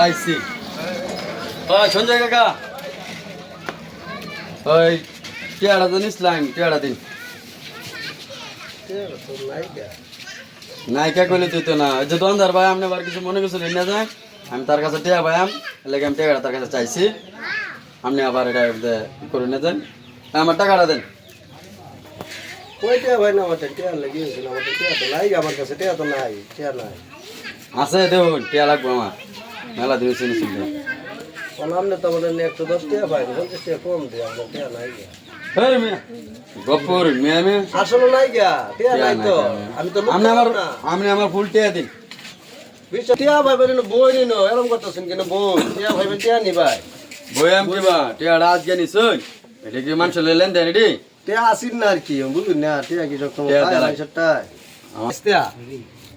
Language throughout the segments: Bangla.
পাইছি। ওই সঞ্জয় কাকা। ওই টিয়াটা তো নিসলাম টিয়াটা দিন। নায়িকা কইলে তুই তো না যে দোকানদার ভাই আপনি আবার কিছু মনে করছিল না যায়? আমি তার কাছে টিয়া ভাই আম লেগে আমি টিয়াটা তার কাছে চাইছি। আপনি আবার এটা করে নিয়ে যান আমার টাকাটা দেন। কয়টা ভাই না আমার টিয়া লাগিয়েছিল আমার টিয়া তো নাই আমার কাছে টিয়া তো নাই টিয়া নাই। আছে দেখুন টিয়া লাগবো আমার। মেলা দিন শুনে শুনলে কোন আমনে তো আমাদের একশো দশ টিয়া পাই পঞ্চাশ টিয়া কম দিয়ে আমার টিয়া নাই গপ্পর মিয়া। মিয়া আসলে নাই গা টিয়া টিয়া নাই তো। টিয়া। আমি তো আপনি আমার আপনি আমার ফুল টিয়া দিন বিশ্ব টিয়া ভাই বলেন বই নিন এরকম করতেছেন কেন বই টিয়া ভাই টিয়া নি ভাই? বয়াম কিবা টিয়াটা আজ জানি শুন এটা কি মানুষ লেন দেন এটি? টিয়া আসিন না আর কি বুঝুন না টিয়া কি সব টিয়া না। টিয়া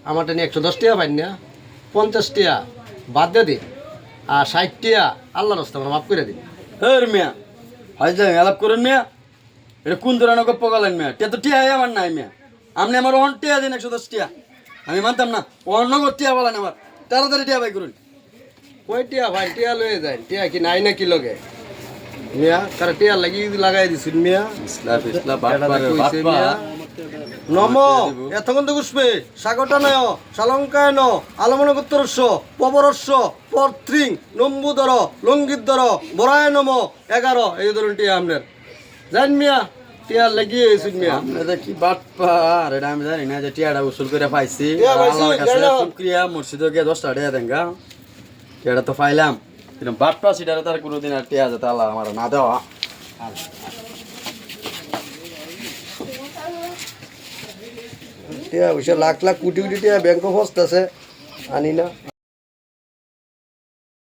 আমার টেনে একশো দশ টিয়া পাই না পঞ্চাশ টিয়া। বাদ দিয়ে দিন আর ষাট টিয়া আল্লাহ রাস্তা আমার মাফ করে দিন হের মিয়া হাজ যাই আলাপ করুন মিয়া। এটা কোন ধরনের গপ্প গেলেন মিয়া? টিয়া তো টিয়া আমার নাই মিয়া। আপনি আমার অন টিয়া দিন একশো দশ টিয়া। আমি মানতাম না অন্য টিয়া বলেন আমার। তাড়াতাড়ি টিয়া ভাই করুন। কই টিয়া ভাই? টিয়া লয়ে যায়। টিয়া কি নাই নাকি লগে? মিয়া? কার টিয়া লাগি লাগাই দিছিস মিয়া। ইসলা ফিসলা এটা বাটপারে তো কইছে বাটপা মিয়া। নম। এতক্ষণ তো গুসবে সাগরটা নয় শালঙ্কায় ন আলমনগোত্তরস্য পবরস্য পর্ত্রিং নম্বুদর লঙ্গিতর বরায় নম এগারো এই ধরুন টিয়া জান মিয়া টিয়া লাগিয়ে মিয়া। কি আর এটা আমি জানি না যে টিয়াটা উসুল করে পাইছি। টিয়া পাইছি, আল্লাহর কাছে জানো। শুক্রিয়া মসজিদে গিয়ে দশটা টিয়া দেন গা টিয়াটা তো পাইলাম। তার কোনোদিন আর টিয়া যেতে আল্লাহ আমার না দেওয়া। টিয়া পয়সা লাখ লাখ কোটি কোটি টিয়া ব্যাংক ফস্ট আছে। আনি না।